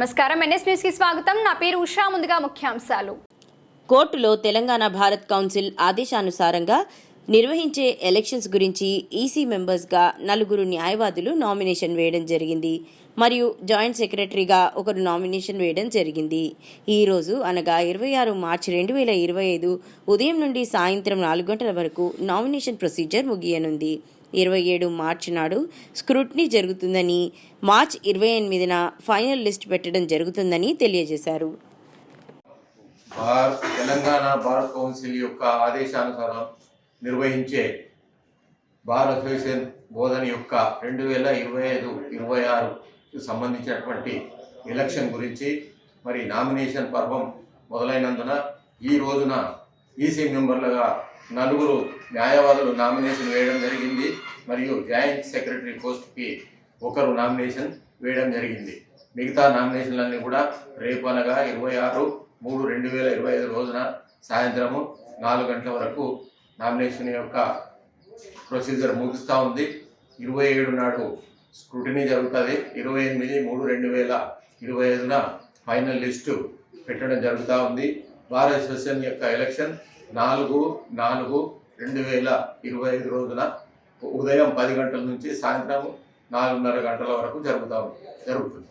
నమస్కారం. ఎన్ఎస్ న్యూస్కి స్వాగతం. నా పేరు ఉషా. ముందుగా ముఖ్యాంశాలు. కోర్టులో తెలంగాణ భారత్ కౌన్సిల్ ఆదేశానుసారంగా నిర్వహించే ఎలక్షన్స్ గురించి ఈసీ మెంబర్స్గా నలుగురు న్యాయవాదులు నామినేషన్ వేయడం జరిగింది. మరియు జాయింట్ సెక్రటరీగా ఒకరు నామినేషన్ వేయడం జరిగింది. ఈరోజు అనగా ఇరవై ఆరు మార్చి రెండు వేల ఇరవై ఐదు ఉదయం నుండి సాయంత్రం నాలుగు గంటల వరకు నామినేషన్ ప్రొసీజర్ ముగియనుంది. ఇరవై ఏడు మార్చి నాడు స్క్రూట్నీ జరుగుతుందని మార్చ్ ఇరవై ఎనిమిదిన ఫైనల్ లిస్ట్ పెట్టడం జరుగుతుందని తెలియజేశారు. భారత్ తెలంగాణ బార్ కౌన్సిల్ యొక్క ఆదేశానుసారం నిర్వహించే బార్ అసోసియేషన్ బోధన యొక్క రెండు వేల ఇరవై ఐదు ఇరవై ఆరుకు సంబంధించినటువంటి ఎలక్షన్ గురించి మరి నామినేషన్ పర్వం మొదలైనందున ఈ రోజున ఈసీ మెంబర్లుగా నలుగురు న్యాయవాదులు నామినేషన్ వేయడం జరిగింది. మరియు జాయింట్ సెక్రటరీ పోస్టుకి ఒకరు నామినేషన్ వేయడం జరిగింది. మిగతా నామినేషన్లన్నీ కూడా రేపు అనగా ఇరవై ఆరు మూడు రెండు వేల ఇరవై ఐదు రోజున సాయంత్రము నాలుగు గంటల వరకు నామినేషన్ యొక్క ప్రొసీజర్ ముగుస్తూ ఉంది. ఇరవై ఏడు నాడు స్క్రూటినీ జరుగుతుంది. ఇరవై ఎనిమిది మూడు రెండు వేల ఇరవై ఐదున ఫైనల్ లిస్టు పెట్టడం జరుగుతూ ఉంది. బార్ అసోసియేషన్ యొక్క ఎలక్షన్ నాలుగు నాలుగు రెండు వేల ఇరవై ఐదు రోజున ఉదయం పది గంటల నుంచి సాయంత్రం నాలుగున్నర గంటల వరకు జరుగుతాం జరుగుతుంది.